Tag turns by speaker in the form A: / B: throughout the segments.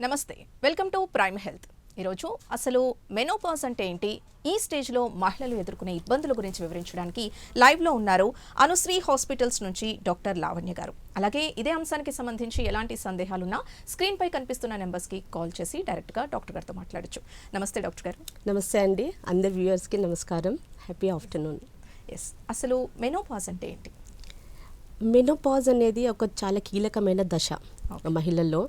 A: నమస్తే welcome to prime health. ఈరోజు అసలు మెనోపాజ్ అంటే ఏంటి? ఈ స్టేజ్లో మహిళలు ఎదుర్కొనే ఇబ్బందుల గురించి వివరించడానికి లైవ్లో ఉన్నారు అనుశ్రీ హాస్పిటల్స్ నుంచి డాక్టర్ లావణ్య గారు. అలాగే ఇదే అంశానికి సంబంధించి ఎలాంటి సందేహాలున్నా స్క్రీన్పై కనిపిస్తున్న నెంబర్స్కి కాల్ చేసి డైరెక్ట్గా డాక్టర్ గారితో మాట్లాడొచ్చు. నమస్తే డాక్టర్ గారు.
B: నమస్తే అండి. అందరి వ్యూవర్స్కి నమస్కారం. Happy afternoon.
A: ఎస్ అసలు మెనోపాజ్ అంటే ఏంటి?
B: మెనోపాజ్ అనేది ఒక చాలా కీలకమైన దశ మహిళల్లో.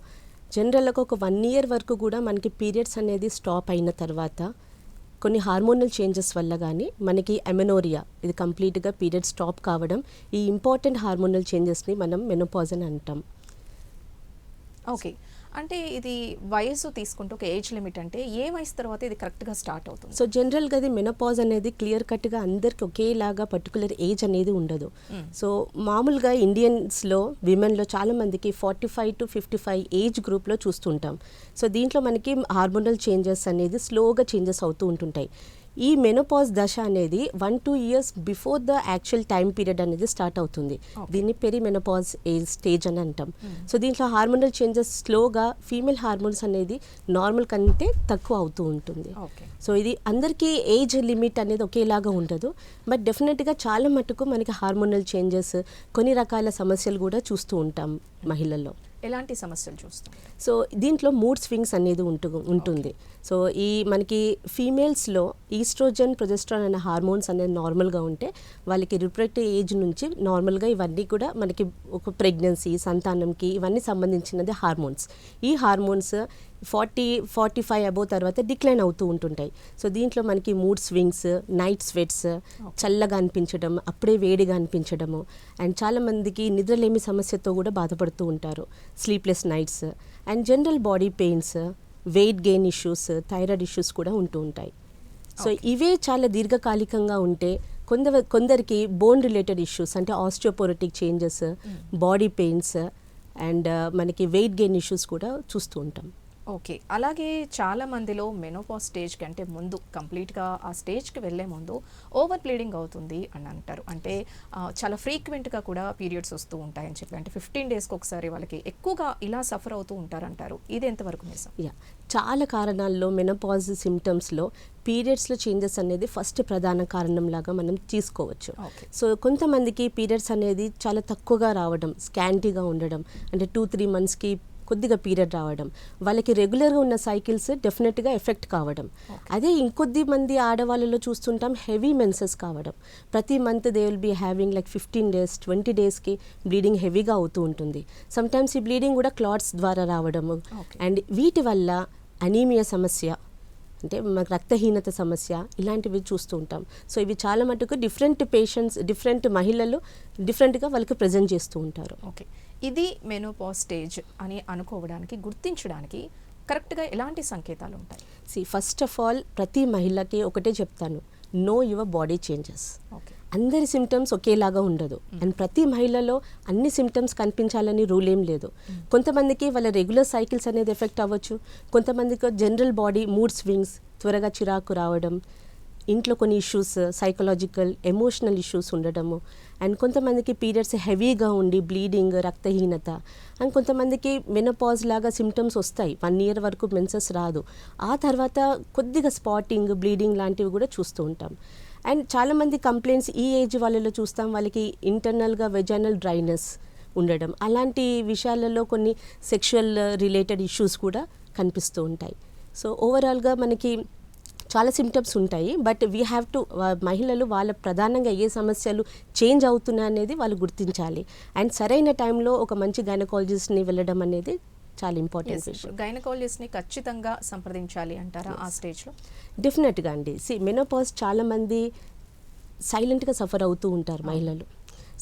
B: జనరల్గా ఒక వన్ ఇయర్ వరకు కూడా మనకి పీరియడ్స్ అనేది స్టాప్ అయిన తర్వాత కొన్ని హార్మోనల్ చేంజెస్ వల్ల కానీ మనకి ఎమెనోరియా ఇది కంప్లీట్గా పీరియడ్ స్టాప్ కావడం ఈ ఇంపార్టెంట్ హార్మోనల్ చేంజెస్ని మనం మెనోపాజ్ అని అంటాం.
A: ఓకే అంటే ఇది వయసు తీసుకుంటూ ఒక ఏజ్ లిమిట్ అంటే ఏ వయసు తర్వాత ఇది కరెక్ట్గా స్టార్ట్ అవుతుంది?
B: సో జనరల్గా అది మెనోపాజ్ అనేది క్లియర్ కట్గా అందరికి ఒకేలాగా పర్టికులర్ ఏజ్ అనేది ఉండదు. సో మామూలుగా ఇండియన్స్లో విమెన్లో చాలా మందికి forty five to fifty five age గ్రూప్లో చూస్తుంటాం. సో దీంట్లో మనకి హార్మోనల్ చేంజెస్ అనేది స్లోగా చేంజెస్ అవుతూ ఉంటుంటాయి. ఈ మెనోపాజ్ దశ అనేది one two years before the actual time period అనేది స్టార్ట్ అవుతుంది. దీన్ని పెరి మెనోపాజ్ ఏజ్ స్టేజ్ అని అంటాం. సో దీంట్లో హార్మోనల్ చేంజెస్ స్లోగా ఫీమేల్ హార్మోన్స్ అనేది నార్మల్ కంటే తక్కువ అవుతూ ఉంటుంది. సో ఇది అందరికీ ఏజ్ లిమిట్ అనేది ఒకేలాగా ఉండదు. బట్ డెఫినెట్గా చాలా మటుకు మనకి హార్మోనల్ చేంజెస్ కొన్ని రకాల సమస్యలు కూడా చూస్తూ ఉంటాం మహిళల్లో.
A: ఎలాంటి సమస్యలు చూస్తాం?
B: సో దీంట్లో మూడ్ స్వింగ్స్ అనేది ఉంటు ఉంటుంది. సో ఈ మనకి ఫీమేల్స్లో ఈస్ట్రోజన్ ప్రొజెస్ట్రాన్ అనే హార్మోన్స్ అనేది నార్మల్గా ఉంటే వాళ్ళకి రిప్రొడక్టివ్ ఏజ్ నుంచి నార్మల్గా ఇవన్నీ కూడా మనకి ఒక ప్రెగ్నెన్సీ సంతానంకి ఇవన్నీ సంబంధించినది హార్మోన్స్. ఈ hormones forty forty five above తర్వాత డిక్లైన్ అవుతూ ఉంటుంటాయి. సో దీంట్లో మనకి మూడ్ స్వింగ్స్ నైట్ స్వెట్స్ చల్లగా అనిపించడం అప్పుడే వేడిగా అనిపించడము అండ్ చాలామందికి నిద్రలేమి సమస్యతో కూడా బాధపడుతూ ఉంటారు. Sleepless nights and general body pains weight gain issues thyroid issues కూడా ఉంటూ ఉంటాయి. సో ఇవే చాలా దీర్ఘకాలికంగా ఉంటే కొందరు కొందరికి బోన్ రిలేటెడ్ ఇష్యూస్ అంటే osteoporotic changes body pains and మనకి వెయిట్ గెయిన్ ఇష్యూస్ కూడా చూస్తూ ఉంటాం.
A: ఓకే. అలాగే చాలా మందిలో మెనోపాజ్ స్టేజ్ కంటే ముందు కంప్లీట్గా ఆ స్టేజ్కి వెళ్ళే ముందు ఓవర్ బ్లీడింగ్ అవుతుంది అని అంటారు. అంటే చాలా ఫ్రీక్వెంట్గా కూడా పీరియడ్స్ వస్తూ ఉంటాయని చెప్పి అంటే ఫిఫ్టీన్ డేస్కి ఒకసారి వాళ్ళకి ఎక్కువగా ఇలా సఫర్ అవుతూ ఉంటారంటారు. ఇది ఎంతవరకు నిజం
B: యా. చాలా కారణాల్లో మెనోపాజ్ సిమ్టమ్స్లో పీరియడ్స్లో చేంజెస్ అనేది ఫస్ట్ ప్రధాన కారణంలాగా మనం తీసుకోవచ్చు. సో కొంతమందికి పీరియడ్స్ అనేది చాలా తక్కువగా రావడం స్కాంటీగా ఉండడం అంటే టూ త్రీ మంత్స్కి కొద్దిగా పీరియడ్ రావడం వాళ్ళకి రెగ్యులర్గా ఉన్న సైకిల్స్ డెఫినెట్గా ఎఫెక్ట్ కావడం. అదే ఇంకొద్ది మంది ఆడవాళ్ళలో చూస్తుంటాం హెవీ మెన్సెస్ కావడం. ప్రతి month they will be having like fifteen days twenty డేస్కి బ్లీడింగ్ హెవీగా అవుతూ ఉంటుంది. సమ్టైమ్స్ ఈ బ్లీడింగ్ కూడా క్లాట్స్ ద్వారా రావడము. అండ్ వీటి వల్ల అనీమియా సమస్య అంటే మనకు రక్తహీనత సమస్య ఇలాంటివి చూస్తూ ఉంటాం. సో ఇవి చాలా మటుకు డిఫరెంట్ పేషెంట్స్ డిఫరెంట్ మహిళలు డిఫరెంట్గా వాళ్ళకి ప్రజెంట్ చేస్తూ ఉంటారు.
A: ఓకే. ఇది మెనోపాజ్ స్టేజ్ అని అనుకోవడానికి గుర్తించడానికి కరెక్ట్గా ఎలాంటి సంకేతాలు ఉంటాయి?
B: సి ఫస్ట్ ఆఫ్ ఆల్ ప్రతి మహిళకి ఒకటే చెప్తాను. Know your body changes
A: okay.
B: అందరి సిమ్టమ్స్ ఒకేలాగా ఉండదు. అండ్ ప్రతి మహిళలో అన్ని సిమ్టమ్స్ కనిపించాలని రూల్ ఏం లేదు. కొంతమందికి వాళ్ళ రెగ్యులర్ సైకిల్స్ అనేది ఎఫెక్ట్ అవ్వచ్చు. కొంతమందికి జనరల్ బాడీ మూడ్ స్వింగ్స్ త్వరగా చిరాకు రావడం ఇంట్లో కొన్ని ఇష్యూస్ సైకలాజికల్ ఎమోషనల్ ఇష్యూస్ ఉండడము. అండ్ కొంతమందికి పీరియడ్స్ హెవీగా ఉండి బ్లీడింగ్ రక్తహీనత. అండ్ కొంతమందికి మెనోపాజ్ లాగా సిమ్టమ్స్ వస్తాయి. వన్ ఇయర్ వరకు మెన్సెస్ రాదు. ఆ తర్వాత కొద్దిగా స్పాటింగ్ బ్లీడింగ్ లాంటివి కూడా చూస్తూ ఉంటాం. అండ్ చాలామంది కంప్లైంట్స్ ఈ ఏజ్ వాళ్ళలో చూస్తాం వాళ్ళకి ఇంటర్నల్గా వెజైనల్ డ్రైనెస్ ఉండడం. అలాంటి విషయాలలో కొన్ని సెక్షువల్ రిలేటెడ్ ఇష్యూస్ కూడా కనిపిస్తూ ఉంటాయి. సో ఓవరాల్గా మనకి చాలా సిమ్టమ్స్ ఉంటాయి బట్ వీ హ్యావ్ టు మహిళలు వాళ్ళ ప్రధానంగా ఏ సమస్యలు చేంజ్ అవుతున్నాయి అనేది వాళ్ళు గుర్తించాలి. అండ్ సరైన టైంలో ఒక మంచి గైనకాలజిస్ట్ని వెళ్ళడం అనేది చాలా ఇంపార్టెంట్ విషయం
A: గైనకాలజిస్ట్ని ఖచ్చితంగా సంప్రదించాలి అంటారా ఆ స్టేజ్లో
B: డెఫినెట్గా అండి. సి మెనోపాజ్ చాలామంది సైలెంట్గా సఫర్ అవుతూ ఉంటారు మహిళలు.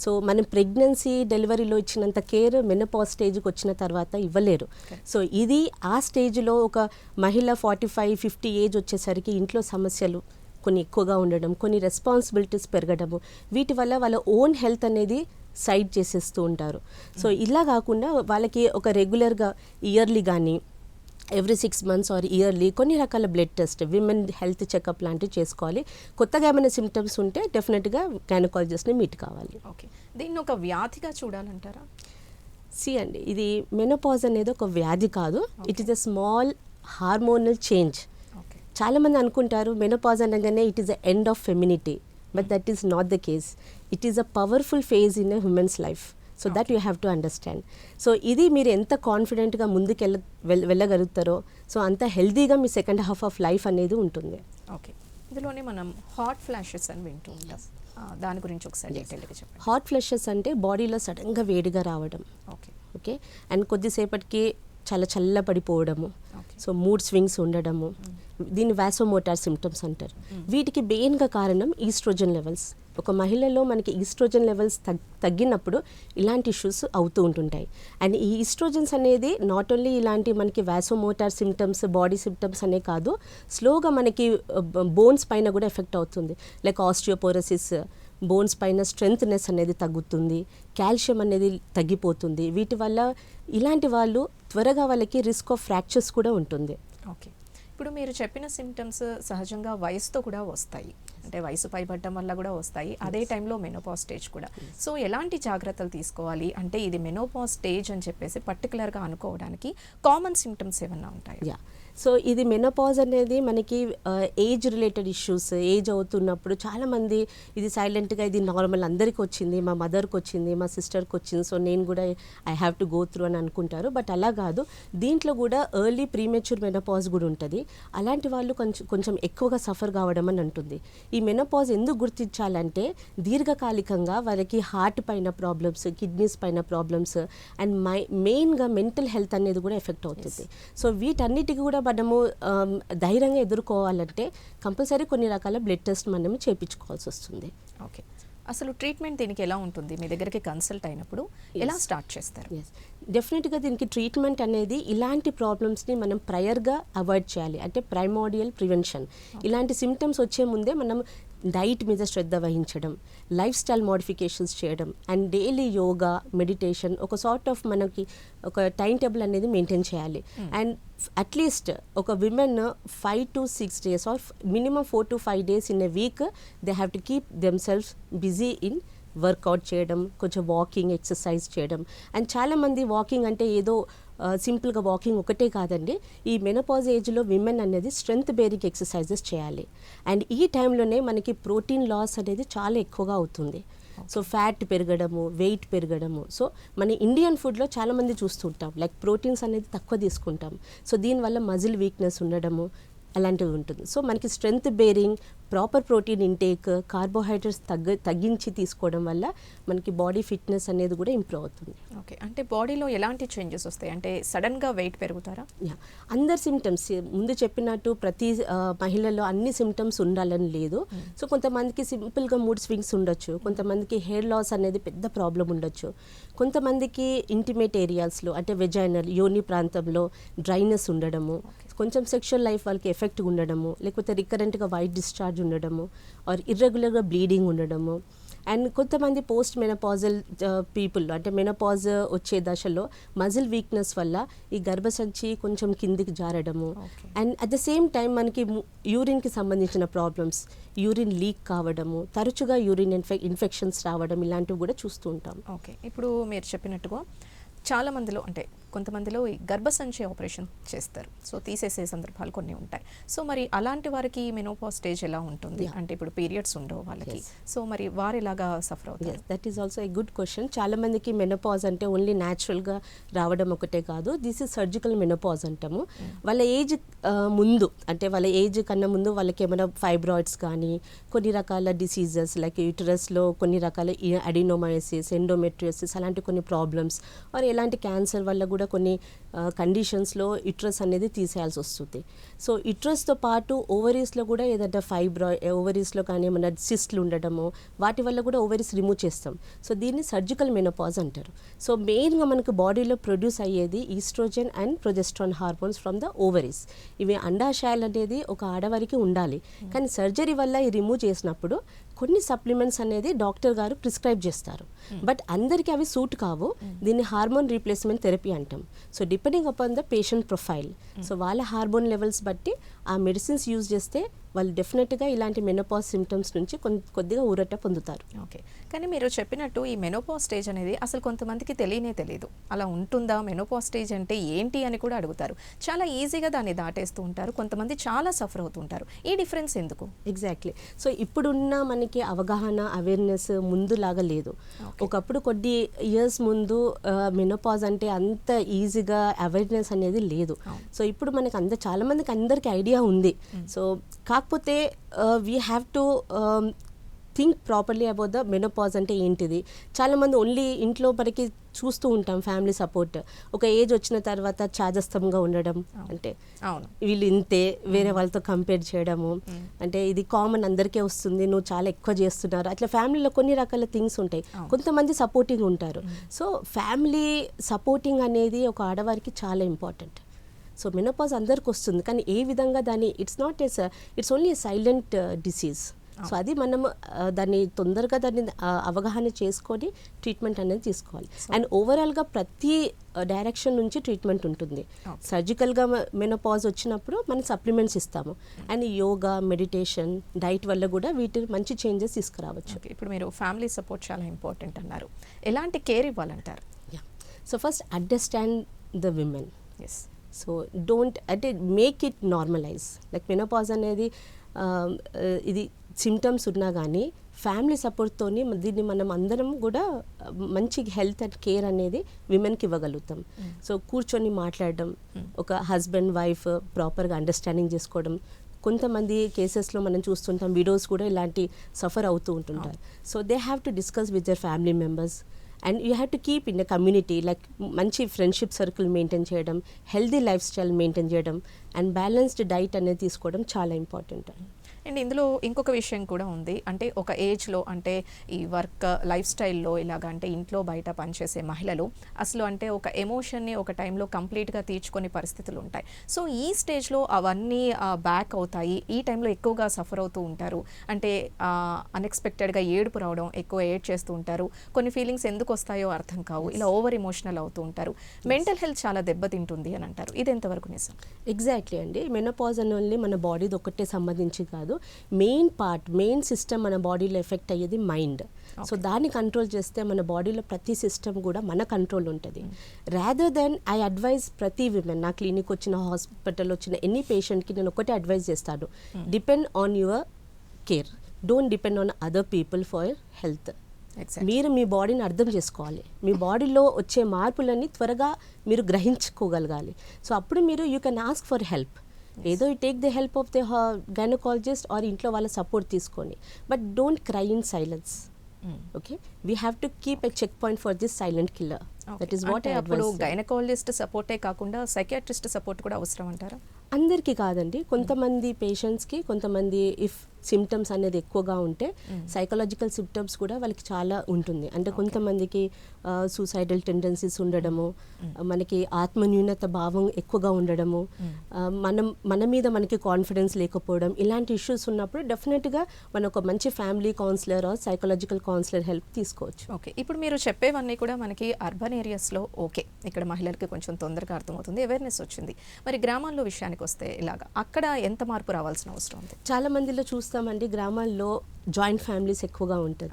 B: సో మనం ప్రెగ్నెన్సీ డెలివరీలో ఇచ్చినంత కేర్ మెనోపాజ్ స్టేజ్కి వచ్చిన తర్వాత ఇవ్వలేరు. సో ఇది ఆ స్టేజ్లో ఒక మహిళ ఫార్టీ ఫైవ్ ఫిఫ్టీ ఏజ్ వచ్చేసరికి ఇంట్లో సమస్యలు కొన్ని ఎక్కువగా ఉండడం కొన్ని రెస్పాన్సిబిలిటీస్ పెరగడము వీటి వల్ల వాళ్ళ ఓన్ హెల్త్ అనేది సైడ్ చేసేస్తూ ఉంటారు. సో ఇలా కాకుండా వాళ్ళకి ఒక రెగ్యులర్గా ఇయర్లీ కానీ every six months or yearly కొన్ని రకాల blood test women health checkup లాంటివి చేసుకోవాలి. కొత్తగా ఏమైనా సిమ్టమ్స్ ఉంటే డెఫినెట్గా గైనకాలజిస్ట్ని మీట్ కావాలి.
A: ఓకే. దీన్ని ఒక వ్యాధిగా చూడాలంటారా?
B: సి అండి ఇది మెనోపాజ్ అనేది ఒక వ్యాధి కాదు. It is a small hormonal change చాలామంది అనుకుంటారు మెనోపాజ్ అనగానే it is the end of femininity but that is not the case it is a powerful phase in a humans life so that you have to understand so ఇది మీరు ఎంత కాన్ఫిడెంట్గా ముందుకెళ్ళ వెళ్ళగలుగుతారో so అంత హెల్తీగా మీ సెకండ్ హాఫ్ ఆఫ్ లైఫ్ అనేది ఉంటుంది.
A: ఓకే ఇందులోనే మనం హాట్ ఫ్లాషెస్ అని వింటూ ఉంటాం. దాని గురించి ఒకసారి డీటెయిల్గా చెప్పండి.
B: హాట్ ఫ్లషెస్ అంటే బాడీలో సడన్గా వేడిగా రావడం.
A: ఓకే
B: ఓకే అండ్ కొద్దిసేపటికి చాలా చల్ల పడిపోవడము
A: ఓకే
B: సో మూడ్ స్వింగ్స్ ఉండడము. దీన్ని వ్యాసోమోటార్ సిమ్టమ్స్ అంటారు. వీటికి మెయిన్గా కారణం ఈస్ట్రోజన్ లెవెల్స్. ఒక మహిళలో మనకి ఈస్ట్రోజన్ లెవెల్స్ తగ్ తగ్గినప్పుడు ఇలాంటి ఇష్యూస్ అవుతూ ఉంటుంటాయి. అండ్ ఈ ఈస్ట్రోజన్స్ అనేది నాట్ ఓన్లీ ఇలాంటి మనకి వ్యాసోమోటార్ సిమ్టమ్స్ బాడీ సిమ్టమ్స్ అనే కాదు స్లోగా మనకి బోన్స్ పైన కూడా ఎఫెక్ట్ అవుతుంది. లైక్ ఆస్టియోపోరసిస్ బోన్స్ పైన స్ట్రెంగ్త్నెస్ అనేది తగ్గుతుంది కాల్షియం అనేది తగ్గిపోతుంది. వీటి వల్ల ఇలాంటి వాళ్ళు త్వరగా వాళ్ళకి రిస్క్ ఆఫ్ ఫ్రాక్చర్స్ కూడా ఉంటుంది.
A: ఓకే. ఇప్పుడు మీరు చెప్పిన సిమ్టమ్స్ సహజంగా వయసుతో కూడా వస్తాయి. అంటే వయసు పైబడ్డం వల్ల కూడా వస్తాయి. అదే టైంలో మెనోపాజ్ స్టేజ్ కూడా. సో ఎలాంటి జాగ్రత్తలు తీసుకోవాలి? అంటే ఇది మెనోపాజ్ స్టేజ్ అని చెప్పేసి పర్టికులర్గా అనుకోవడానికి కామన్ సిమ్టమ్స్ ఏమన్నా ఉంటాయి?
B: యా సో ఇది మెనోపాజ్ అనేది మనకి ఏజ్ రిలేటెడ్ ఇష్యూస్ ఏజ్ అవుతున్నప్పుడు చాలామంది ఇది సైలెంట్గా ఇది నార్మల్ అందరికీ వచ్చింది మా మదర్కి వచ్చింది మా సిస్టర్కి వచ్చింది సో నేను కూడా I have to go through అని అనుకుంటారు. బట్ అలా కాదు దీంట్లో కూడా ఎర్లీ ప్రీమెచ్యూర్ మెనోపాజ్ కూడా ఉంటుంది. అలాంటి వాళ్ళు కొంచెం కొంచెం ఎక్కువగా సఫర్ కావడం అని ఉంటుంది ఈ మెనోపాజ్ ఎందుకు గుర్తించాలంటే దీర్ఘకాలికంగా వాళ్ళకి హార్ట్ పైన ప్రాబ్లమ్స్ కిడ్నీస్ పైన ప్రాబ్లమ్స్ అండ్ మై మెయిన్గా మెంటల్ హెల్త్ అనేది కూడా ఎఫెక్ట్ అవుతుంది. సో వీటన్నిటికీ కూడా మనము ధైర్యంగా ఎదుర్కోవాలంటే కంపల్సరీ కొన్ని రకాల బ్లడ్ టెస్ట్ మనము చేయించుకోవాల్సి వస్తుంది.
A: ఓకే. అసలు ట్రీట్మెంట్ దీనికి ఎలా ఉంటుంది? మీ దగ్గరికి కన్సల్ట్ అయినప్పుడు ఎలా స్టార్ట్ చేస్తారు?
B: డెఫినెట్గా దీనికి ట్రీట్మెంట్ అనేది ఇలాంటి ప్రాబ్లమ్స్ని మనం ప్రయర్గా అవాయిడ్ చేయాలి. అంటే ప్రైమోడియల్ ప్రివెన్షన్ ఇలాంటి సిమ్టమ్స్ వచ్చే ముందే మనం డైట్ మీద శ్రద్ధ వహించడం లైఫ్ స్టైల్ మోడిఫికేషన్స్ చేయడం అండ్ డైలీ యోగా మెడిటేషన్ ఒక సార్ట్ ఆఫ్ మనకి ఒక టైం టేబుల్ అనేది మెయింటైన్ చేయాలి. అండ్ అట్లీస్ట్ ఒక women five to six days or minimum four to five days in a week they have to keep them self busy in workout చేయడం కొంచెం walking exercise చేయడం. And చాలామంది walking అంటే ఏదో సింపుల్గా వాకింగ్ ఒకటే కాదండి. ఈ మెనపాజ్ ఏజ్లో విమెన్ అనేది స్ట్రెంగ్త్ బేరింగ్ ఎక్సర్సైజెస్ చేయాలి. అండ్ ఈ టైంలోనే మనకి ప్రోటీన్ లాస్ అనేది చాలా ఎక్కువగా అవుతుంది. సో ఫ్యాట్ పెరగడము వెయిట్ పెరగడము. సో మన ఇండియన్ ఫుడ్లో చాలామంది చూస్తుంటాం. లైక్ ప్రోటీన్స్ అనేది తక్కువ తీసుకుంటాం. సో దీనివల్ల మజిల్ వీక్నెస్ ఉండడము అలాంటివి ఉంటుంది. సో మనకి strength bearing proper protein intake carbohydrates తగ్గ తగ్గించి తీసుకోవడం వల్ల మనకి బాడీ ఫిట్నెస్ అనేది కూడా ఇంప్రూవ్ అవుతుంది.
A: ఓకే. అంటే బాడీలో ఎలాంటి చేంజెస్ వస్తాయి? అంటే సడన్గా వెయిట్ పెరుగుతారా?
B: యా. అందరి సిమ్టమ్స్ ముందు చెప్పినట్టు ప్రతి ఆ, మహిళలో అన్ని సిమ్టమ్స్ ఉండాలని లేదు. సో కొంతమందికి సింపుల్గా మూడ్ స్వింగ్స్ ఉండొచ్చు. కొంతమందికి హెయిర్ లాస్ అనేది పెద్ద ప్రాబ్లం ఉండొచ్చు. కొంతమందికి ఇంటిమేట్ ఏరియాస్లో అంటే వెజైనల్ యోని ప్రాంతంలో డ్రైనెస్ ఉండడము. కొంచెం సెక్షువల్ లైఫ్ వాళ్ళకి ఎఫెక్ట్ ఉండడము. లేకపోతే రికరెంట్గా వైట్ డిశ్చార్జ్ ఉండడము ఆర్ ఇర్రెగ్యులర్గా బ్లీడింగ్ ఉండడము. అండ్ కొంతమంది పోస్ట్ మెనపాజల్ పీపుల్ అంటే మెనపాజ్ వచ్చే దశలో మజిల్ వీక్నెస్ వల్ల ఈ గర్భసంచి కొంచెం కిందికి జారడము. And at the same time మనకి యూరిన్కి సంబంధించిన ప్రాబ్లమ్స్ యూరిన్ లీక్ కావడము తరచుగా యూరిన్ ఇన్ఫె ఇన్ఫెక్షన్స్ రావడం ఇలాంటివి కూడా చూస్తూ ఉంటాం.
A: ఓకే ఇప్పుడు మీరు చెప్పినట్టుగా చాలా మందిలో అంటే కొంతమందిలో ఈ గర్భసంచి ఆపరేషన్ చేస్తారు. సో తీసేసే సందర్భాలు కొన్ని ఉంటాయి. సో మరి అలాంటి వారికి మెనోపాజ్ స్టేజ్ ఎలా ఉంటుంది. అంటే ఇప్పుడు పీరియడ్స్ ఉండవు వాళ్ళకి. సో మరి వారు ఎలాగా సఫర్ అవుతారు?
B: That is also a good question చాలా మందికి మెనోపాజ్ అంటే ఓన్లీ న్యాచురల్గా రావడం ఒకటే కాదు. దిస్ ఇస్ సర్జికల్ మెనోపాజ్ అంటాము. వాళ్ళ ఏజ్ ముందు అంటే వాళ్ళ ఏజ్ కన్నా ముందు వాళ్ళకి ఏమైనా ఫైబ్రాయిడ్స్ కానీ కొన్ని రకాల డిసీజెస్ లైక్ యూటరస్లో కొన్ని రకాల అడినోమయోసిస్ ఎండోమెట్రియోసిస్ అలాంటి కొన్ని ప్రాబ్లమ్స్ ఆర్ ఎలాంటి క్యాన్సర్ వల్ల కూడా కొన్ని కండిషన్స్లో ఇట్రస్ అనేది తీసేయాల్సి వస్తుంది. సో ఇట్రస్తో పాటు ఓవరీస్లో కూడా ఏదైనా ఫైబ్రా ఓవరీస్లో కానీ ఏమైనా సిస్ట్లు ఉండడము వాటి వల్ల కూడా ఓవరీస్ రిమూవ్ చేస్తాం. సో దీన్ని సర్జికల్ మెనోపాజ్ అంటారు. సో మెయిన్గా మనకు బాడీలో ప్రొడ్యూస్ అయ్యేది estrogen and progesterone hormones from the ovaries ఇవి అండాశయాలు అనేది ఒక ఆడవారికి ఉండాలి. కానీ సర్జరీ వల్ల ఈ రిమూవ్ చేసినప్పుడు కొన్ని సప్లిమెంట్స్ అనేది డాక్టర్ గారు ప్రిస్క్రైబ్ చేస్తారు. బట్ అందరికీ అవి సూట్ కావు. దీన్ని హార్మోన్ రీప్లేస్మెంట్ థెరపీ అంటాం. So depending upon the patient profile. So వాళ్ళ హార్మోన్ లెవెల్స్ బట్టి ఆ మెడిసిన్స్ యూజ్ చేస్తే వాళ్ళు డెఫినెట్గా ఇలాంటి మెనోపాజ్ సిమ్టమ్స్ నుంచి కొద్దిగా ఊరట పొందుతారు.
A: ఓకే. కానీ మీరు చెప్పినట్టు ఈ మెనోపా స్టేజ్ అనేది అసలు కొంతమందికి తెలియనే తెలియదు. అలా ఉంటుందా? మెనోపా స్టేజ్ అంటే ఏంటి అని కూడా అడుగుతారు. చాలా ఈజీగా దాన్ని దాటేస్తూ ఉంటారు. కొంతమంది చాలా సఫర్ అవుతుంటారు ఈ డిఫరెన్స్ ఎందుకు?
B: ఎగ్జాక్ట్లీ సో ఇప్పుడున్న మనకి అవగాహన అవేర్నెస్ ముందులాగా లేదు. ఒకప్పుడు కొద్ది ఇయర్స్ ముందు మెనోపాజ్ అంటే అంత ఈజీగా అవేర్నెస్ అనేది లేదు. సో ఇప్పుడు మనకి అంద చాలా మందికి అందరికి ఐడియా ఉంది. సో కాకపోతే we have to think properly about the menopause అంటే ఏంటిది? చాలామంది ఓన్లీ ఇంట్లో మనకి చూస్తూ ఉంటాం ఫ్యామిలీ సపోర్ట్ ఒక ఏజ్ వచ్చిన తర్వాత చాదస్తంగా ఉండడం. అంటే
A: అవును.
B: వీళ్ళు ఇంతే వేరే వాళ్ళతో కంపేర్ చేయడము. అంటే ఇది కామన్ అందరికీ వస్తుంది నువ్వు చాలా ఎక్కువ చేస్తున్నారు. అట్లా ఫ్యామిలీలో కొన్ని రకాల థింగ్స్ ఉంటాయి. కొంతమంది సపోర్టింగ్ ఉంటారు. సో ఫ్యామిలీ సపోర్టింగ్ అనేది ఒక ఆడవారికి చాలా ఇంపార్టెంట్ సో మెనోపాజ్ అందరికి వస్తుంది. కానీ ఏ విధంగా దాన్ని it's not as it's only silent disease so అది మనం ఆ, దాన్ని తొందరగా దాన్ని అవగాహన చేసుకొని ట్రీట్మెంట్ అనేది తీసుకోవాలి. అండ్ ఓవరాల్గా ప్రతి డైరెక్షన్ నుంచి ట్రీట్మెంట్ ఉంటుంది. సర్జికల్గా మెనోపాజ్ వచ్చినప్పుడు మనం సప్లిమెంట్స్ ఇస్తాము. అండ్ యోగా మెడిటేషన్ డైట్ వల్ల కూడా వీటి మంచి చేంజెస్ తీసుకురావచ్చు.
A: ఇప్పుడు మీరు ఫ్యామిలీ సపోర్ట్ చాలా ఇంపార్టెంట్ అన్నారు. ఎలాంటి care ఇవ్వాలంటారు?
B: So first understand the women
A: yes
B: so don't అంటే make it normalize. Like menopause అనేది ఇది సిమ్టమ్స్ ఉన్నా కానీ ఫ్యామిలీ సపోర్ట్తోని దీన్ని మనం అందరం కూడా మంచి హెల్త్ అండ్ కేర్ అనేది విమెన్కి ఇవ్వగలుగుతాం. సో కూర్చొని మాట్లాడడం ఒక హస్బెండ్ వైఫ్ ప్రాపర్గా అండర్స్టాండింగ్ చేసుకోవడం కొంతమంది కేసెస్లో మనం చూస్తుంటాం విడోస్ కూడా ఇలాంటి సఫర్ అవుతూ ఉంటుంటారు. So they have to discuss with their family members. And you have to keep in the community like మంచి ఫ్రెండ్షిప్ సర్కిల్ మెయింటైన్ చేయడం హెల్దీ లైఫ్ స్టైల్ మెయింటైన్ చేయడం అండ్ బ్యాలెన్స్డ్ డైట్ అనేది తీసుకోవడం చాలా ఇంపార్టెంట్
A: అండ్ ఇందులో ఇంకొక విషయం కూడా ఉంది. అంటే ఒక ఏజ్లో అంటే ఈ వర్క్ లైఫ్ స్టైల్లో ఇలాగ అంటే ఇంట్లో బయట పనిచేసే మహిళలు అసలు అంటే ఒక ఎమోషన్ని ఒక టైంలో కంప్లీట్గా తీర్చుకునే పరిస్థితులు ఉంటాయి. సో ఈ స్టేజ్లో అవన్నీ బ్యాక్ అవుతాయి. ఈ టైంలో ఎక్కువగా సఫర్ అవుతూ ఉంటారు. అంటే అన్ఎక్స్పెక్టెడ్గా ఏడుపు రావడం ఎక్కువ ఏడ్ చేస్తూ ఉంటారు. కొన్ని ఫీలింగ్స్ ఎందుకు వస్తాయో అర్థం కావు. ఇలా ఓవర్ ఎమోషనల్ అవుతూ ఉంటారు. మెంటల్ హెల్త్ చాలా దెబ్బతింటుంది అని అంటారు. ఇది ఎంతవరకు నిజం?
B: ఎగ్జాక్ట్లీ అండి. మెనోపాజ్ అని ఓన్లీ మన బాడీది ఒక్కటే సంబంధించి కాదు. మెయిన్ పార్ట్ మెయిన్ సిస్టమ్ మన బాడీలో ఎఫెక్ట్ అయ్యేది మైండ్. సో దాన్ని కంట్రోల్ చేస్తే మన బాడీలో ప్రతి సిస్టమ్ కూడా మన కంట్రోల్ ఉంటుంది. రాదర్ దెన్ ఐ అడ్వైజ్ ప్రతి విమెన్ నా క్లినిక్ వచ్చిన హాస్పిటల్ వచ్చిన ఎనీ పేషెంట్కి నేను ఒకటే అడ్వైజ్ చేస్తాను. Depend on your care don't depend on other people for health మీరు మీ బాడీని అర్థం చేసుకోవాలి. మీ బాడీలో వచ్చే మార్పులన్నీ త్వరగా మీరు గ్రహించుకోగలగాలి. సో అప్పుడు మీరు you can ask for help ఏదో you take the help of the gynaecologist or ఇంట్లో వాళ్ళ సపోర్ట్ తీసుకోండి. But don't cry in silence okay we have to keep a checkpoint for this silent killer that is what
A: అప్పుడు gynaecologist సపోర్టే కాకుండా psychiatrist support కూడా అవసరం అంటారా?
B: అందరికీ కాదండి. కొంతమంది పేషెంట్స్కి కొంతమంది ఇఫ్ సిమ్టమ్స్ అనేది ఎక్కువగా ఉంటే సైకలాజికల్ సిమ్టమ్స్ కూడా వాళ్ళకి చాలా ఉంటుంది. అంటే కొంతమందికి సూసైడల్ టెండెన్సీస్ ఉండడము మనకి ఆత్మన్యూనత భావం ఎక్కువగా ఉండడము ఆ, మనం మన మీద మనకి కాన్ఫిడెన్స్ లేకపోవడం ఇలాంటి ఇష్యూస్ ఉన్నప్పుడు డెఫినెట్గా మనం ఒక మంచి family counsellor or psychological counsellor help తీసుకోవచ్చు.
A: ఓకే ఇప్పుడు మీరు చెప్పేవన్నీ కూడా మనకి అర్బన్ ఏరియాస్లో ఓకే ఇక్కడ మహిళలకి కొంచెం తొందరగా అర్థమవుతుంది అవేర్నెస్ వచ్చింది. మరి గ్రామాల్లో విషయానికి వస్తే ఇలాగా అక్కడ ఎంత మార్పు రావాల్సిన అవసరం ఉంది?
B: చాలా మందిలో చూస్తామండి గ్రామాల్లో జాయింట్ ఫ్యామిలీస్ ఎక్కువగా ఉంటుంది.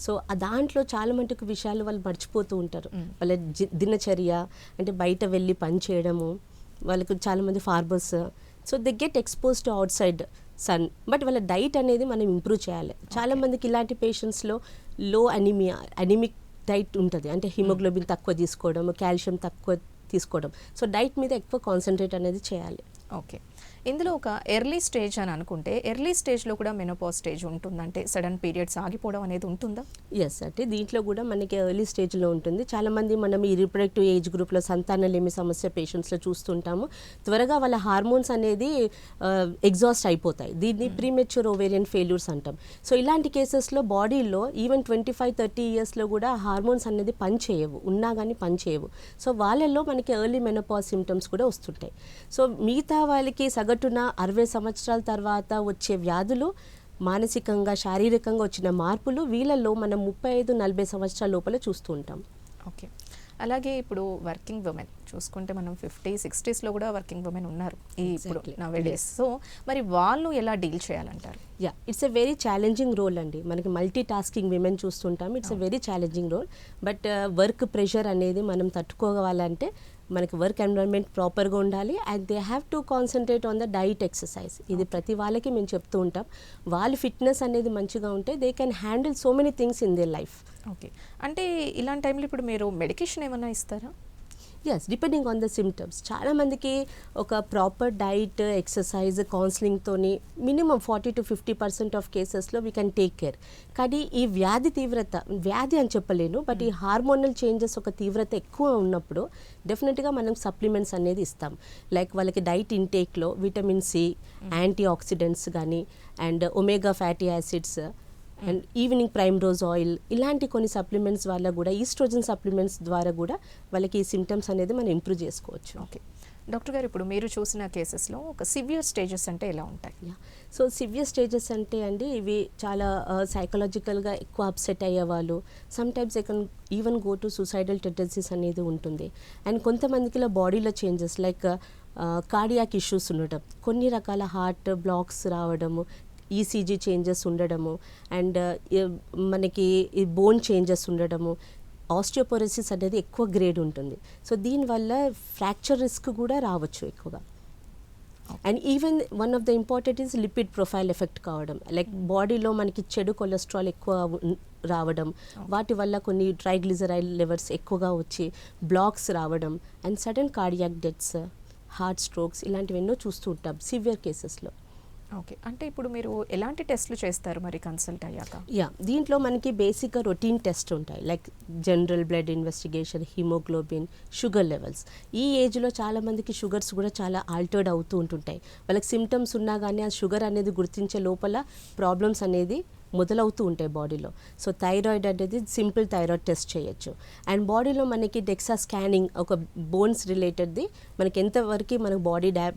B: సో ఆ దాంట్లో చాలా మటుకు విషయాలు వాళ్ళు మర్చిపోతూ ఉంటారు. వాళ్ళ జి- దినచర్య అంటే బయట వెళ్ళి పని చేయడము వాళ్ళకు చాలా మంది farmers. So they get expose to outside sun but వాళ్ళ డైట్ అనేది మనం ఇంప్రూవ్ చేయాలి. చాలా మందికి ఇలాంటి పేషెంట్స్లో లో అనిమియా అనిమిక్ డైట్ ఉంటుంది. అంటే హిమోగ్లోబిన్ తక్కువ తీసుకోవడం కాల్షియం తక్కువ తీసుకోవడం. సో డైట్ మీద ఎక్కువ కాన్సన్ట్రేట్ అనేది చేయాలి.
A: ఓకే. ఇందులో ఒక ఎర్లీ స్టేజ్ అని అనుకుంటే ఎర్లీ స్టేజ్లో కూడా మెనోపాజ్ స్టేజ్ ఉంటుందంటే సడన్ పీరియడ్స్ ఆగిపోవడం అనేది ఉంటుందా?
B: ఎస్ అంటే దీంట్లో కూడా మనకి ఎర్లీ స్టేజ్లో ఉంటుంది. చాలామంది మనం ఈ రిప్రొడక్టివ్ ఏజ్ గ్రూప్లో సంతానలేమి సమస్య పేషెంట్స్లో చూస్తుంటాము. త్వరగా వాళ్ళ హార్మోన్స్ అనేది ఎగ్జాస్ట్ అయిపోతాయి. దీన్ని ప్రీమెచ్యూర్ ఓవేరియన్ ఫెయిల్యూర్స్ అంటాం. సో ఇలాంటి కేసెస్లో బాడీలో ఈవెన్ ట్వంటీ ఫైవ్ థర్టీ ఇయర్స్లో కూడా హార్మోన్స్ అనేది పనిచేయవు. ఉన్నా కానీ పనిచేయవు. సో వాళ్ళల్లో మనకి ఎర్లీ మెనోపాజ్ సిమ్టమ్స్ కూడా వస్తుంటాయి. సో మిగతా వాళ్ళకి సగటున అరవై సంవత్సరాల తర్వాత వచ్చే వ్యాధులు మానసికంగా శారీరకంగా వచ్చిన మార్పులు వీళ్ళల్లో మనం ముప్పై ఐదు నలభై సంవత్సరాల లోపల చూస్తూ ఉంటాం.
A: ఓకే. అలాగే ఇప్పుడు వర్కింగ్ ఉమెన్ చూసుకుంటే మనం ఫిఫ్టీ సిక్స్టీస్లో కూడా వర్కింగ్ ఉమెన్ ఉన్నారు ఈ ఇప్పుడు డేస్ సో మరి వాళ్ళు ఎలా డీల్ చేయాలంటారు?
B: Yeah it's a very challenging role అండి. మనకి మల్టీ టాస్కింగ్ విమెన్ చూస్తుంటాం it's a very challenging role but work pressure అనేది మనం తట్టుకోవాలంటే మనకి వర్క్ ఎన్విరాన్మెంట్ ప్రాపర్గా ఉండాలి and they have to concentrate on the diet exercise ఇది ప్రతి వాళ్ళకి మేము చెప్తూ ఉంటాం. వాళ్ళ ఫిట్నెస్ అనేది మంచిగా ఉంటే they can handle so many things in they life
A: okay అంటే ఇలాంటి టైంలో ఇప్పుడు మీరు మెడికేషన్ ఏమైనా ఇస్తారా?
B: Yes depending on the symptoms చాలామందికి ఒక proper diet exercise కౌన్సిలింగ్తోని minimum forty to fifty percent of కేసెస్లో వీ కెన్ టేక్ కేర్ కానీ ఈ వ్యాధి తీవ్రత వ్యాధి అని చెప్పలేను బట్ ఈ హార్మోనల్ చేంజెస్ ఒక తీవ్రత ఎక్కువ ఉన్నప్పుడు డెఫినెట్గా మనం సప్లిమెంట్స్ అనేది ఇస్తాం. లైక్ వాళ్ళకి డైట్ ఇంటేక్లో విటమిన్ సి యాంటీ ఆక్సిడెంట్స్ కానీ and omega fatty acids and evening primrose oil ఇలాంటి కొన్ని సప్లిమెంట్స్ వల్ల కూడా ఈస్ట్రోజన్ సప్లిమెంట్స్ ద్వారా కూడా వాళ్ళకి ఈ సిమ్టమ్స్ అనేది మనం ఇంప్రూవ్ చేసుకోవచ్చు.
A: ఓకే. డాక్టర్ గారు ఇప్పుడు మీరు చూసిన కేసెస్లో ఒక సివియర్ స్టేజెస్ అంటే ఎలా ఉంటాయి?
B: సో సివియర్ స్టేజెస్ అంటే అండి ఇవి చాలా సైకలాజికల్గా ఎక్కువ అప్సెట్ అయ్యేవాళ్ళు sometimes ఎకన్ even go to suicidal tendencies అనేది ఉంటుంది. అండ్ కొంతమందికి ఇలా బాడీలో చేంజెస్ లైక్ కార్డియాక్ ఇష్యూస్ ఉండటం. కొన్ని రకాల హార్ట్ బ్లాక్స్ రావడము ఈసీజీ చేంజెస్ ఉండడము అండ్ మనకి ఈ బోన్ చేంజెస్ ఉండడము. ఆస్టియోపోరోసిస్ అనేది ఎక్కువ గ్రేడ్ ఉంటుంది. సో దీనివల్ల ఫ్రాక్చర్ రిస్క్ కూడా రావచ్చు ఎక్కువగా. And even one of the important is lipid profile effect కావడం. లైక్ బాడీలో మనకి చెడు కొలెస్ట్రాల్ ఎక్కువ రావడం. వాటి వల్ల కొన్ని ట్రైగ్లిజరైల్ లెవెల్స్ ఎక్కువగా వచ్చి బ్లాక్స్ రావడం and sudden cardiac deaths heart strokes ఇలాంటివి ఎన్నో చూస్తూ ఉంటాం సివియర్ కేసెస్లో
A: ఓకే. అంటే ఇప్పుడు మీరు ఎలాంటి టెస్ట్లు చేస్తారు మరి కన్సల్ట్ అయ్యాక?
B: యా దీంట్లో మనకి బేసిక్గా రొటీన్ టెస్ట్ ఉంటాయి. Like general blood investigation haemoglobin sugar levels. ఈ ఏజ్లో చాలా మందికి షుగర్స్ కూడా చాలా ఆల్టర్డ్ అవుతూ ఉంటుంటాయి. వాళ్ళకి సిమ్టమ్స్ ఉన్నా కానీ ఆ షుగర్ అనేది గుర్తించే లోపల ప్రాబ్లమ్స్ అనేది మొదలవుతూ ఉంటాయి బాడీలో. సో థైరాయిడ్ అనేది సింపుల్ థైరాయిడ్ టెస్ట్ చేయొచ్చు. అండ్ బాడీలో మనకి డెక్సా స్కానింగ్ ఒక బోన్స్ రిలేటెడ్ది మనకి ఎంతవరకు మనకు బాడీ డ్యా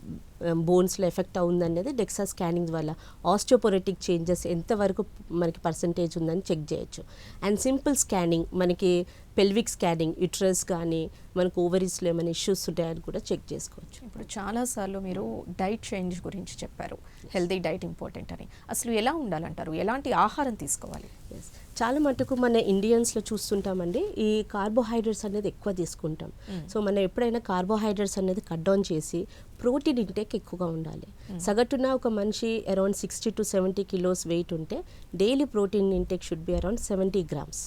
B: బోన్స్లో ఎఫెక్ట్ అవుతుంది అనేది డెక్సా స్కానింగ్ వల్ల ఆస్టియోపొరెటిక్ చేంజెస్ ఎంతవరకు మనకి పర్సంటేజ్ ఉందని చెక్ చేయొచ్చు. అండ్ సింపుల్ స్కానింగ్ మనకి పెల్విక్ స్కానింగ్ యుట్రస్ కానీ మనకు ఓవరీస్లో ఏమైనా ఇష్యూస్ ఉంటాయని కూడా చెక్ చేసుకోవచ్చు.
A: ఇప్పుడు చాలాసార్లు మీరు డైట్ చేంజ్ గురించి చెప్పారు. హెల్తీ డైట్ ఇంపార్టెంట్ అని. అసలు ఎలా ఉండాలంటారు? ఎలాంటి ఆహారం తీసుకోవాలి?
B: Yes. చాలా మటుకు మన ఇండియన్స్లో చూస్తుంటామండి ఈ కార్బోహైడ్రేట్స్ అనేది ఎక్కువ తీసుకుంటాం. సో మనం ఎప్పుడైనా కార్బోహైడ్రేట్స్ అనేది కట్ డౌన్ చేసి ప్రోటీన్ ఇంటేక్ ఎక్కువగా ఉండాలి. సగటున ఒక మనిషి around sixty to seventy kilos weight ఉంటే daily protein intake should be around seventy grams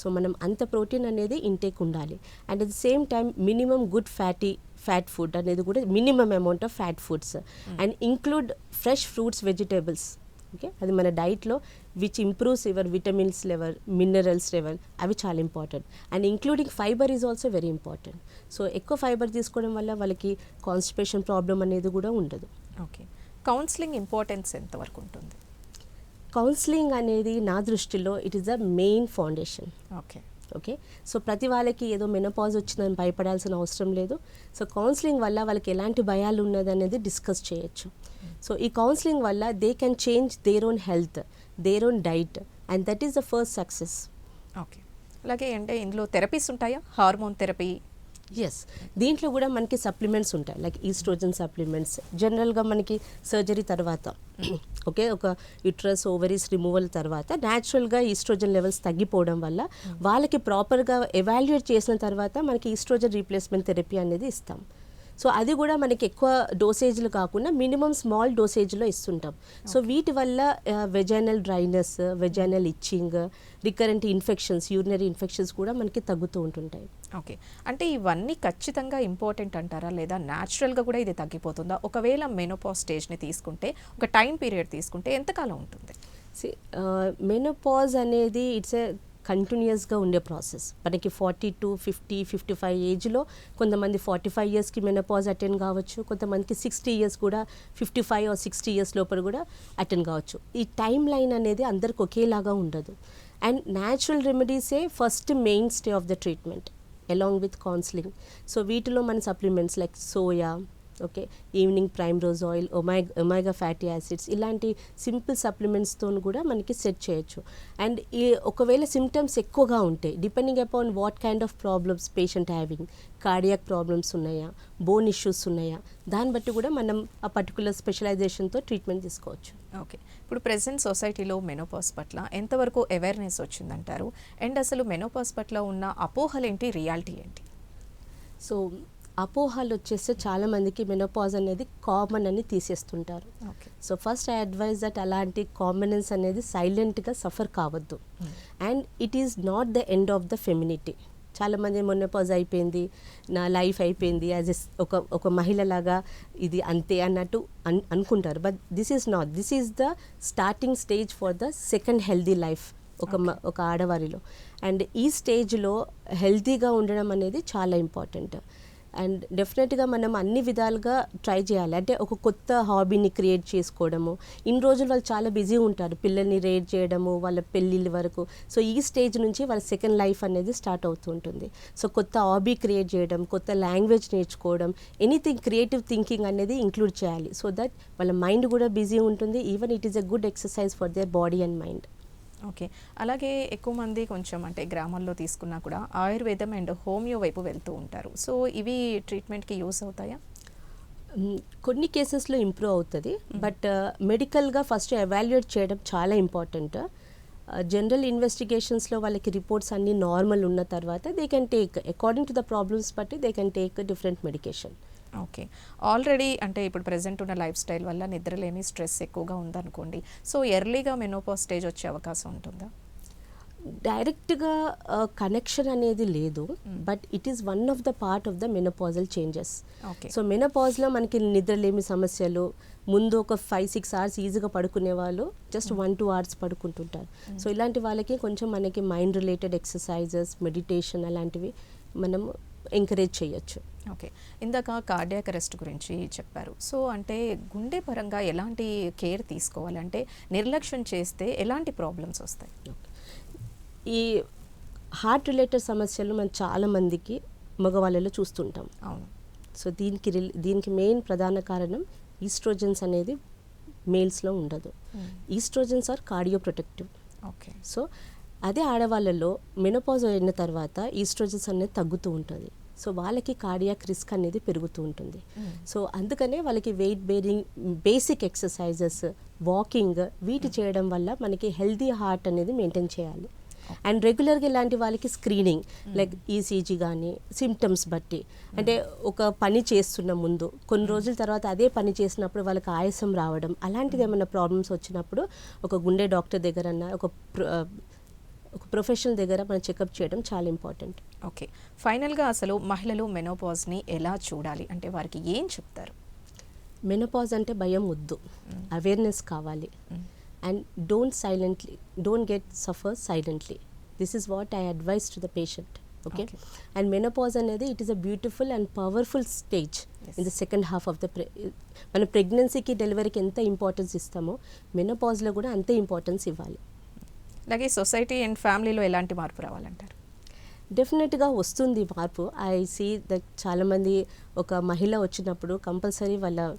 B: so మనం అంత ప్రోటీన్ అనేది ఇంటేక్ ఉండాలి. And at the same time minimum good fatty fat food అనేది కూడా minimum amount of fat foods and include fresh fruits vegetables okay? అది మన డైట్లో which improves your vitamins level minerals level అవి చాలా important and including fibre is also very important so ఎక్కువ fibre తీసుకోవడం వల్ల వాళ్ళకి కాన్స్టిపేషన్ ప్రాబ్లం అనేది కూడా ఉండదు.
A: ఓకే. కౌన్సిలింగ్ ఇంపార్టెన్స్ ఎంతవరకు ఉంటుంది?
B: కౌన్సిలింగ్ అనేది నా దృష్టిలో it is the main foundation
A: okay.
B: Okay? So ప్రతి వాళ్ళకి ఏదో మెనపాజ్ వచ్చిందని భయపడాల్సిన అవసరం లేదు. సో కౌన్సిలింగ్ వల్ల వాళ్ళకి ఎలాంటి భయాలు ఉన్నదనేది డిస్కస్ చేయొచ్చు. సో ఈ కౌన్సిలింగ్ వల్ల they can change their own health their own diet and that is the first success
A: okay అలాగే అంటే ఇందులో థెరపీస్ ఉంటాయా? హార్మోన్ థెరపీ
B: ఎస్ దీంట్లో కూడా మనకి సప్లిమెంట్స్ ఉంటాయి. లైక్ ఈస్ట్రోజన్ సప్లిమెంట్స్ జనరల్గా మనకి సర్జరీ తర్వాత ఓకే ఒక యుట్రస్ ఓవరీస్ రిమూవల్ తర్వాత న్యాచురల్గా ఈస్ట్రోజన్ లెవెల్స్ తగ్గిపోవడం వల్ల వాళ్ళకి ప్రాపర్గా ఎవాల్యుయేట్ చేసిన తర్వాత మనకి ఈస్ట్రోజన్ రీప్లేస్మెంట్ థెరపీ అనేది ఇస్తాం. సో అది కూడా మనకి ఎక్కువ డోసేజ్లు కాకుండా మినిమం స్మాల్ డోసేజ్లో ఇస్తుంటాం. సో వీటి వల్ల vaginal dryness vaginal itching recurrent infections urinary infections కూడా మనకి తగ్గుతూ ఉంటుంటాయి.
A: ఓకే అంటే ఇవన్నీ ఖచ్చితంగా ఇంపార్టెంట్ అంటారా? లేదా న్యాచురల్గా కూడా ఇది తగ్గిపోతుందా? ఒకవేళ మెనోపాస్ స్టేజ్ని తీసుకుంటే ఒక టైం పీరియడ్ తీసుకుంటే ఎంతకాలం ఉంటుంది?
B: మెనోపాజ్ అనేది ఇట్స్ ఏ కంటిన్యూస్గా ఉండే ప్రాసెస్ మనకి forty to fifty fifty five ఏజ్లో కొంతమంది ఫార్టీ ఫైవ్ ఇయర్స్కి మెనపాజ్ అటెండ్ కావచ్చు కొంతమందికి సిక్స్టీ ఇయర్స్ కూడా fifty five or sixty years లోపల కూడా అటెండ్ కావచ్చు. ఈ టైం లైన్ అనేది అందరికి ఒకేలాగా ఉండదు. And natural రెమెడీసే first mainstay of the treatment along with counselling so వీటిలో మన supplements like soya okay evening primrose oil omega omega fatty acids ఇలాంటి సింపుల్ సప్లిమెంట్స్తో కూడా మనకి సెట్ చేయొచ్చు. అండ్ ఈ ఒకవేళ సిమ్టమ్స్ ఎక్కువగా ఉంటాయి depending upon what kind of problems patient having cardiac problems ఉన్నాయా బోన్ ఇష్యూస్ ఉన్నాయా దాన్ని బట్టి కూడా మనం ఆ పర్టికులర్ స్పెషలైజేషన్తో ట్రీట్మెంట్ తీసుకోవచ్చు.
A: ఓకే ఇప్పుడు ప్రెసెంట్ సొసైటీలో మెనోపాస్ పట్ల ఎంతవరకు అవేర్నెస్ వచ్చిందంటారు? అండ్ అసలు మెనోపాస్ పట్ల ఉన్న అపోహలేంటి రియాలిటీ ఏంటి?
B: సో అపోహలు వచ్చేస్తే చాలామందికి మెనోపాజ్ అనేది కామన్ అని తీసేస్తుంటారు. So first I advise that అలాంటి కాంబినెన్స్ అనేది సైలెంట్గా సఫర్ కావద్దు. And it is not the end of the femininity చాలామంది మొన్నపాజ్ అయిపోయింది నా లైఫ్ అయిపోయింది యాజ్ ఎ ఒక ఒక మహిళలాగా ఇది అంతే అన్నట్టు అన్ అనుకుంటారు. But this is not this is the starting stage for the second healthy life ఒక ఒక ఆడవారిలో. అండ్ ఈ స్టేజ్లో హెల్తీగా ఉండడం అనేది చాలా ఇంపార్టెంట్ అండ్ డెఫినెట్గా మనం అన్ని విధాలుగా ట్రై చేయాలి. అంటే ఒక కొత్త హాబీని క్రియేట్ చేసుకోవడము. ఇన్ని రోజులు వాళ్ళు చాలా బిజీ ఉంటారు. పిల్లల్ని రేట్ చేయడము వాళ్ళ పెళ్ళిళ్ళ వరకు. సో ఈ స్టేజ్ నుంచి వాళ్ళ సెకండ్ లైఫ్ అనేది స్టార్ట్ అవుతూ ఉంటుంది. సో కొత్త హాబీ క్రియేట్ చేయడం కొత్త లాంగ్వేజ్ నేర్చుకోవడం ఎనీథింగ్ క్రియేటివ్ థింకింగ్ అనేది ఇంక్లూడ్ చేయాలి. సో దట్ వాళ్ళ మైండ్ కూడా బిజీ ఉంటుంది. Even it is a good exercise for their body and mind
A: okay. అలాగే ఎక్కువ మంది కొంచెం అంటే గ్రామాల్లో తీసుకున్నా కూడా ఆయుర్వేదం అండ్ హోమియో వైపు వెళ్తూ ఉంటారు. సో ఇవి ట్రీట్మెంట్కి యూస్ అవుతాయా?
B: కొన్ని కేసెస్లో ఇంప్రూవ్ అవుతుంది. బట్ మెడికల్గా ఫస్ట్ ఎవాల్యుయేట్ చేయడం చాలా ఇంపార్టెంట్. జనరల్ ఇన్వెస్టిగేషన్స్లో వాళ్ళకి రిపోర్ట్స్ అన్నీ నార్మల్ ఉన్న తర్వాత they can take according to the problems బట్టి they can take different medication.
A: Okay already అంటే ఇప్పుడు ప్రెసెంట్ ఉన్న లైఫ్ స్టైల్ వల్ల నిద్రలేమి స్ట్రెస్ ఎక్కువగా ఉందనుకోండి. సో ఎర్లీగా మెనోపాస్ స్టేజ్ వచ్చే అవకాశం ఉంటుందా?
B: డైరెక్ట్గా కనెక్షన్ అనేది లేదు. But it is one of the part of the menopausal changes
A: okay
B: so మెనోపాజ్లో మనకి నిద్రలేమి సమస్యలు ముందు ఒక ఫైవ్ సిక్స్ అవర్స్ ఈజీగా పడుకునే వాళ్ళు జస్ట్ వన్ టూ అవర్స్ పడుకుంటుంటారు. సో ఇలాంటి వాళ్ళకి కొంచెం మనకి మైండ్ రిలేటెడ్ ఎక్సర్సైజెస్ మెడిటేషన్ అలాంటివి మనం ఎంకరేజ్ చేయొచ్చు.
A: ఓకే. ఇందాక కార్డియాక్ అరెస్ట్ గురించి చెప్పారు. సో అంటే గుండె పరంగా ఎలాంటి కేర్ తీసుకోవాలి? అంటే నిర్లక్ష్యం చేస్తే ఎలాంటి ప్రాబ్లమ్స్ వస్తాయి?
B: ఈ హార్ట్ రిలేటెడ్ సమస్యలు మనం చాలా మందికి మగవాళ్ళలో చూస్తుంటాం.
A: అవును.
B: సో దీనికి దీనికి మెయిన్ ప్రధాన కారణం ఈస్ట్రోజన్స్ అనేది మేల్స్లో ఉండదు. Estrogens are cardio protective
A: okay.
B: So అదే ఆడవాళ్ళలో మెనోపాజ్ అయిన తర్వాత ఈస్ట్రోజన్స్ అనేది తగ్గుతూ ఉంటుంది. సో వాళ్ళకి కార్డియాక్ రిస్క్ అనేది పెరుగుతూ ఉంటుంది. సో అందుకనే వాళ్ళకి weight bearing basic exercises walking వీటి చేయడం వల్ల మనకి హెల్దీ హార్ట్ అనేది మెయింటైన్ చేయాలి. అండ్ రెగ్యులర్గా ఇలాంటి వాళ్ళకి స్క్రీనింగ్ లైక్ ఈసీజీ కానీ సిమ్టమ్స్ బట్టి. అంటే ఒక పని చేస్తున్న ముందు కొన్ని రోజుల తర్వాత అదే పని చేసినప్పుడు వాళ్ళకి ఆయాసం రావడం అలాంటిది ఏమైనా ప్రాబ్లమ్స్ వచ్చినప్పుడు ఒక గుండె డాక్టర్ దగ్గరన్నా ఒక ప్ర- ఒక ప్రొఫెషనల్ దగ్గర మనం చెకప్ చేయడం చాలా ఇంపార్టెంట్.
A: ఓకే. ఫైనల్గా అసలు మహిళలు మెనోపాజ్ని ఎలా చూడాలి? అంటే వారికి ఏం చెప్తారు?
B: మెనోపాజ్ అంటే భయం వద్దు. అవేర్నెస్ కావాలి. And don't silently don't get suffer silently. This is what I advise to the patient. Okay. And menopause అనేది it is a beautiful and powerful stage. In the second half of the మన ప్రెగ్నెన్సీకి డెలివరీకి ఎంత importance ఇస్తామో మెనోపాజ్లో కూడా అంతే importance ఇవ్వాలి.
A: అలాగే సొసైటీ అండ్ ఫ్యామిలీలో ఎలాంటి మార్పు రావాలంటారు?
B: డెఫినెట్గా వస్తుంది మార్పు. ఐ సీ దట్ చాలామంది ఒక మహిళ వచ్చినప్పుడు కంపల్సరీ వాళ్ళ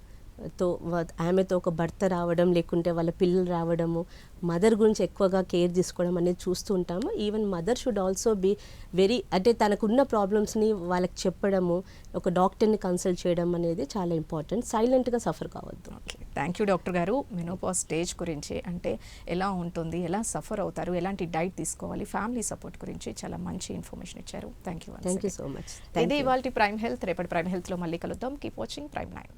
B: వా- ఆమెతో ఒక భర్త రావడం లేకుంటే వాళ్ళ పిల్లలు రావడము మదర్ గురించి ఎక్కువగా కేర్ తీసుకోవడం అనేది చూస్తూ ఉంటాము. Even mother should also be very అంటే తనకున్న ప్రాబ్లమ్స్ని వాళ్ళకి చెప్పడము ఒక డాక్టర్ని కన్సల్ట్ చేయడం అనేది చాలా ఇంపార్టెంట్. సైలెంట్గా సఫర్ కావద్దు.
A: థ్యాంక్ యూ డాక్టర్ గారు. మెనోపాజ్ స్టేజ్ గురించి అంటే ఎలా ఉంటుంది ఎలా సఫర్ అవుతారు ఎలాంటి డైట్ తీసుకోవాలి ఫ్యామిలీ సపోర్ట్ గురించి చాలా మంచి ఇన్ఫర్మేషన్ ఇచ్చారు. Thank you
B: thank you so much.
A: ఇది ఇవాళ ప్రైమ్ హెల్త్. రేపటి ప్రైమ్ హెల్త్లో మళ్ళీ కలుద్దాం. Keep watching prime nine.